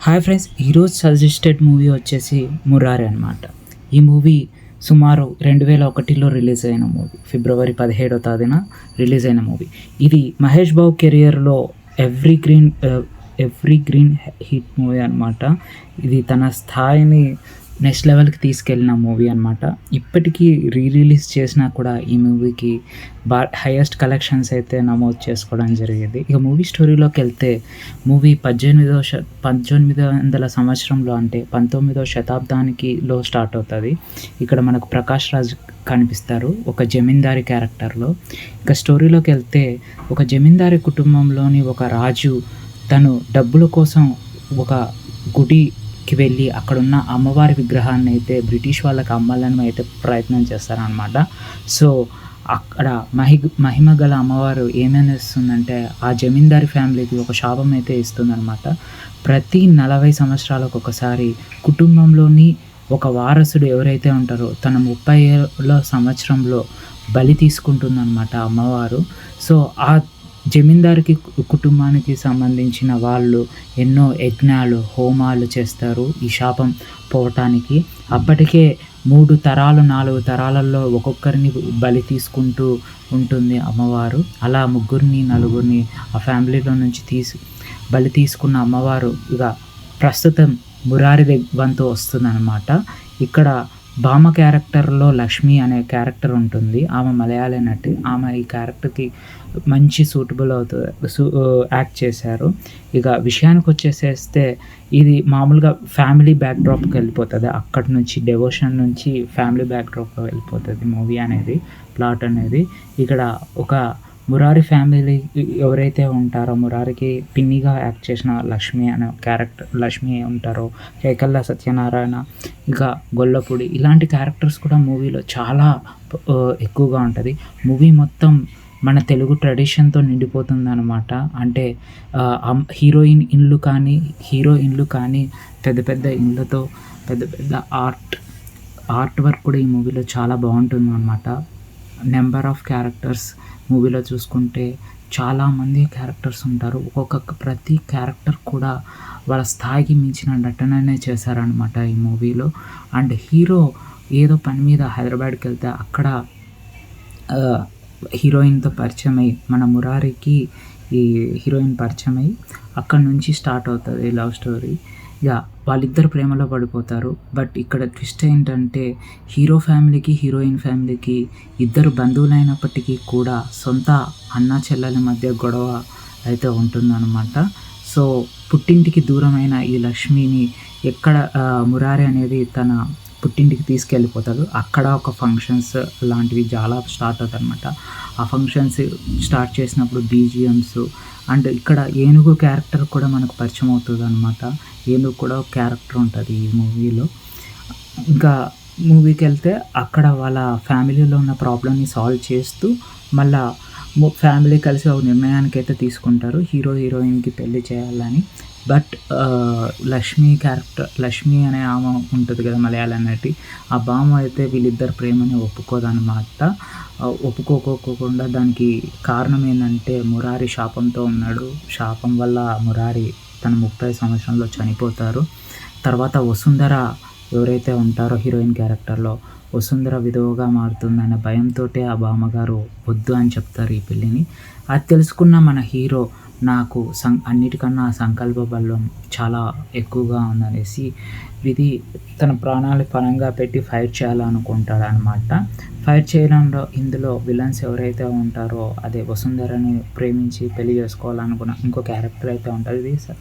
Hi friends ఈరోజు suggested movie వచ్చేసి మురారి అనమాట ఈ మూవీ సుమారు రెండు వేల ఒకటిలో రిలీజ్ అయిన మూవీ ఫిబ్రవరి పదిహేడో తేదీన రిలీజ్ అయిన మూవీ. ఇది మహేష్ బాబు కెరియర్లో evergreen evergreen hit movie అనమాట ఇది తన స్థాయిని నెక్స్ట్ లెవెల్కి తీసుకెళ్ళిన మూవీ అనమాట ఇప్పటికీ రీ రిలీజ్ చేసినా కూడా ఈ మూవీకి బా హైయెస్ట్ కలెక్షన్స్ అయితే నమోదు చేసుకోవడం జరిగింది. ఇక మూవీ స్టోరీలోకి వెళ్తే మూవీ పద్దెనిమిదో శ పద్దెనిమిది వందల సంవత్సరంలో అంటే పంతొమ్మిదో శతాబ్దానికి లో స్టార్ట్ అవుతుంది. ఇక్కడ మనకు ప్రకాష్ రాజ్ కనిపిస్తారు ఒక జమీందారి క్యారెక్టర్లో. ఇక స్టోరీలోకి వెళ్తే ఒక జమీందారి కుటుంబంలోని ఒక రాజు తను డబ్బుల కోసం ఒక గుడి గుడికి వెళ్ళి అక్కడున్న అమ్మవారి విగ్రహాన్ని అయితే బ్రిటిష్ వాళ్ళకి అమ్మాలని అయితే ప్రయత్నం చేస్తారనమాట సో అక్కడ మహి మహిమ గల అమ్మవారు ఏమైనా ఇస్తుందంటే ఆ జమీందారి ఫ్యామిలీకి ఒక శాపం అయితే ఇస్తుందనమాట ప్రతి నలభై సంవత్సరాలకు ఒకసారి కుటుంబంలోని ఒక వారసుడు ఎవరైతే ఉంటారో తన ముప్పై ఏళ్ళ సంవత్సరంలో బలి తీసుకుంటుందన్నమాట అమ్మవారు. సో ఆ జమీందారికి కుటుంబానికి సంబంధించిన వాళ్ళు ఎన్నో యజ్ఞాలు హోమాలు చేస్తారు ఈ శాపం పోవటానికి. అప్పటికే మూడు తరాలు నాలుగు తరాలలో ఒక్కొక్కరిని బలి తీసుకుంటూ ఉంటుంది అమ్మవారు. అలా ముగ్గురిని నలుగురిని ఆ ఫ్యామిలీలో నుంచి తీసి బలి తీసుకున్న అమ్మవారు ఇక ప్రస్తుతం మురారి వంతు వస్తుందన్నమాట. ఇక్కడ భామ క్యారెక్టర్లో లక్ష్మి అనే క్యారెక్టర్ ఉంటుంది. ఆమె మలయాళీ నటి. ఆమె ఈ క్యారెక్టర్కి మంచి సూటబుల్ అవుతుంది సూ యాక్ట్ చేశారు. ఇక విషయానికి వచ్చేసేస్తే ఇది మామూలుగా ఫ్యామిలీ బ్యాక్డ్రాప్కి వెళ్ళిపోతుంది. అక్కడి నుంచి డెవోషన్ నుంచి ఫ్యామిలీ బ్యాక్డ్రాప్కి వెళ్ళిపోతుంది మూవీ అనేది ప్లాట్ అనేది. ఇక్కడ ఒక మురారి ఫ్యామిలీ ఎవరైతే ఉంటారో మురారికి పిన్నిగా యాక్ట్ చేసిన లక్ష్మి అనే క్యారెక్టర్ లక్ష్మి ఉంటారో కేకల్లా సత్యనారాయణ ఇంకా గొల్లపూడి ఇలాంటి క్యారెక్టర్స్ కూడా మూవీలో చాలా ఎక్కువగా ఉంటుంది. మూవీ మొత్తం మన తెలుగు ట్రెడిషన్తో నిండిపోతుంది అనమాట అంటే హీరోయిన్ ఇండ్లు కానీ హీరో ఇండ్లు కానీ పెద్ద పెద్ద ఇండ్లతో పెద్ద పెద్ద ఆర్ట్ ఆర్ట్ వర్క్ కూడా ఈ మూవీలో చాలా బాగుంటుంది అనమాట నెంబర్ ఆఫ్ క్యారెక్టర్స్ మూవీలో చూసుకుంటే చాలామంది క్యారెక్టర్స్ ఉంటారు. ఒక్కొక్క ప్రతి క్యారెక్టర్ కూడా వాళ్ళ స్థాయికి మించిన నటననే చేశారనమాట ఈ మూవీలో. అండ్ హీరో ఏదో పని మీద హైదరాబాద్కి వెళ్తే అక్కడ హీరోయిన్తో పరిచయం అయ్యి మన మురారికి ఈ హీరోయిన్ పరిచయం అయ్యి అక్కడ నుంచి స్టార్ట్ అవుతుంది లవ్ స్టోరీ. ఇక వాళ్ళిద్దరు ప్రేమలో పడిపోతారు. బట్ ఇక్కడ ట్విస్ట్ ఏంటంటే హీరో ఫ్యామిలీకి హీరోయిన్ ఫ్యామిలీకి ఇద్దరు బంధువులైనప్పటికీ కూడా సొంత అన్న చెల్లెల మధ్య గొడవ అయితే ఉంటుందన్నమాట. సో పుట్టింటికి దూరమైన ఈ లక్ష్మిని ఎక్కడ మురారి అనేది తన పుట్టింటికి తీసుకెళ్ళిపోతాడు అక్కడ ఒక ఫంక్షన్స్ లాంటివి చాలా స్టార్ట్ అవుతాయి అనమాట ఆ ఫంక్షన్స్ స్టార్ట్ చేసినప్పుడు బీజిఎమ్స్ అండ్ ఇక్కడ ఏనుగు క్యారెక్టర్ కూడా మనకు పరిచయం అవుతుంది అనమాట ఏనుగు కూడా ఒక క్యారెక్టర్ ఉంటుంది ఈ మూవీలో ఇంకా మూవీకి వెళ్తే అక్కడ వాళ్ళ ఫ్యామిలీలో ఉన్న ప్రాబ్లమ్ని సాల్వ్ చేస్తూ మళ్ళా ఫ్యామిలీ కలిసి ఒక నిర్ణయానికి అయితే తీసుకుంటారు. హీరో హీరోయిన్కి పెళ్ళి చేయాలని. బట్ లక్ష్మి క్యారెక్టర్ లక్ష్మి అనే ఆమె ఉంటుంది కదా మలయాళం నటి. ఆ బామ్మ అయితే వీళ్ళిద్దరు ప్రేమని ఒప్పుకోదనమాట ఆ, ఒప్పుకోకోకుండా దానికి కారణం ఏంటంటే మురారి శాపంతో ఉన్నాడు. శాపం వల్ల మురారి తన ముప్పై సంవత్సరంలో చనిపోతారు. తర్వాత వసుంధర ఎవరైతే ఉంటారో హీరోయిన్ క్యారెక్టర్లో వసుంధర విధవగా మారుతుందనే భయంతో ఆ బామ్మగారు వద్దు అని చెప్తారు ఈ పెళ్ళిని. అది తెలుసుకున్న మన హీరో నాకు సం అన్నిటికన్నా సంకల్ప బలం చాలా ఎక్కువగా ఉందనేసి ఇది తన ప్రాణాలు పరంగా పెట్టి ఫైట్ చేయాలనుకుంటాడు అనమాట ఫైట్ చేయడంలో ఇందులో విలన్స్ ఎవరైతే ఉంటారో అదే వసుంధరని ప్రేమించి పెళ్ళి చేసుకోవాలనుకున్న ఇంకో క్యారెక్టర్ అయితే ఉంటుంది. ఇది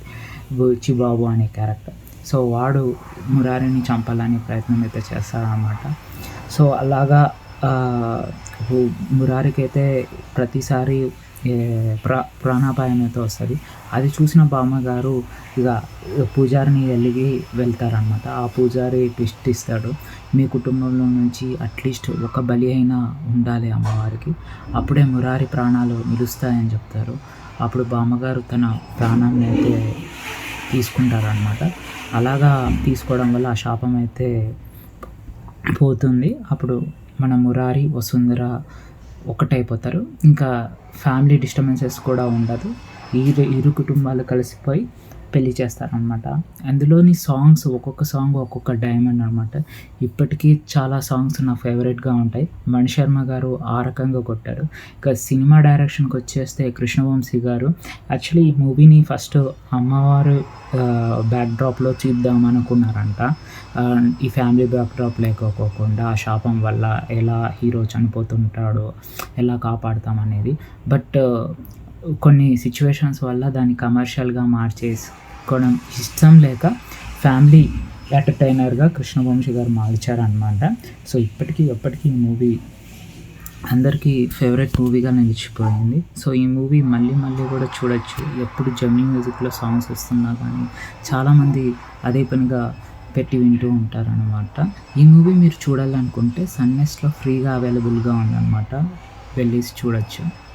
బుచ్చిబాబు అనే క్యారెక్టర్. సో వాడు మురారిని చంపాలని ప్రయత్నం అయితే చేస్తాడనమాట సో అలాగా మురారికి అయితే ప్రతిసారి ప్రా ప్రాణాపాయం అయితే వస్తుంది. అది చూసిన బామ్మగారు ఇక పూజారిని వెళ్ళి వెళ్తారనమాట ఆ పూజారి ట్విస్ట్ ఇస్తాడు. మీ కుటుంబంలో నుంచి అట్లీస్ట్ ఒక బలి అయినా ఉండాలి అమ్మవారికి. అప్పుడే మురారి ప్రాణాలు నిలుస్తాయని చెప్తారు. అప్పుడు బామ్మగారు తన ప్రాణాన్ని అయితే తీసుకుంటారనమాట అలాగా తీసుకోవడం వల్ల ఆ శాపం అయితే పోతుంది. అప్పుడు మన మురారి వసుంధర ఒకటైపోతారు. ఇంకా ఫ్యామిలీ డిస్టర్బెన్సెస్ కూడా ఉండదు. ఇరు ఇరు కుటుంబాలు కలిసిపోయి పెళ్ళి చేస్తారనమాట అందులోని సాంగ్స్ ఒక్కొక్క సాంగ్ ఒక్కొక్క డైమండ్ అనమాట ఇప్పటికీ చాలా సాంగ్స్ నా ఫేవరెట్గా ఉంటాయి. మణి శర్మ గారు ఆ రకంగా కొట్టారు. ఇక సినిమా డైరెక్షన్కి వచ్చేస్తే కృష్ణవంశీ గారు. యాక్చువల్లీ ఈ మూవీని ఫస్ట్ అమ్మవారు బ్యాక్ డ్రాప్లో చూద్దాం అనుకున్నారంట. ఈ ఫ్యామిలీ బ్యాక్ డ్రాప్ లేకపోకుండా ఆ శాపం వల్ల ఎలా హీరో చనిపోతుంటాడో ఎలా కాపాడతామనేది అనేది. బట్ కొన్ని సిచ్యువేషన్స్ వల్ల దాన్ని కమర్షియల్గా మార్చేసుకోవడం ఇష్టం లేక ఫ్యామిలీ ఎంటర్టైనర్గా కృష్ణవంశీ గారు మార్చారనమాట సో ఇప్పటికీ ఎప్పటికీ ఈ మూవీ అందరికీ ఫేవరెట్ మూవీగా నిలిచిపోయింది. సో ఈ మూవీ మళ్ళీ మళ్ళీ కూడా చూడొచ్చు. ఎప్పుడు జమ్నీ మ్యూజిక్లో సాంగ్స్ వస్తున్నా కానీ చాలామంది అదే పనిగా పెట్టి వింటూ ఉంటారనమాట ఈ మూవీ మీరు చూడాలనుకుంటే సన్నెస్లో ఫ్రీగా అవైలబుల్గా ఉందన్నమాట. వెళ్ళేసి చూడొచ్చు.